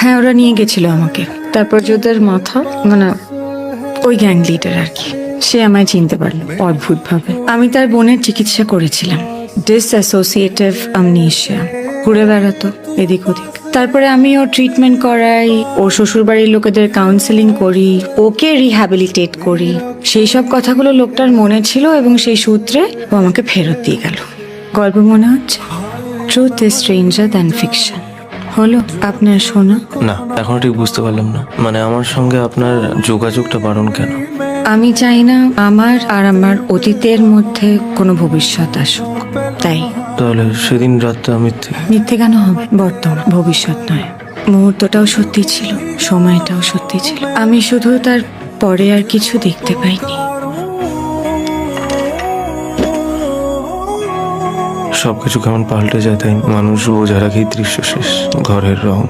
হ্যাঁ ওরা নিয়ে গেছিল আমাকে। তারপর যোদের মাথা মানে ওই গ্যাং লিডার আর কি। সে আমায় চিনতে পারল অদ্ভুত ভাবে আমি তার বোনের চিকিৎসা করেছিলাম। ডিস অ্যাসোসিয়েটিভ আমনেশিয়া ঘুরে বেড়াতো এদিক ওদিক। তারপরে আমি ওর ট্রিটমেন্ট করাই, ওর শ্বশুরবাড়ির লোকেদের কাউন্সেলিং করি, ওকে রিহ্যাবিলিটেট করি। সেই সব কথাগুলো লোকটার মনে ছিল এবং সেই সূত্রে ও আমাকে ফেরত দিয়ে গেল। গল্প মনে হচ্ছে? Truth is stranger than fiction হলো আপনার শোনা না এখনও ঠিক বুঝতে পারলাম না। মানে আমার সঙ্গে আপনার যোগাযোগটা বারণ কেন? আমি চাই না আমার আর আমার অতীতের মধ্যে কোনো ভবিষ্যৎ আসুক। তাই। তাহলে সেদিন রাতটা আমি মিথ্যে কেন হবে? বর্তমান ভবিষ্যৎ নয়। মুহূর্তটাও সত্যি ছিল সময়টাও সত্যি ছিল। আমি শুধু তার পরে আর কিছু দেখতে পাইনি। সবকিছু কেমন পাল্টে যায় তাই মানুষ বোঝা রাখি দৃশ্য শেষ ঘরের রং।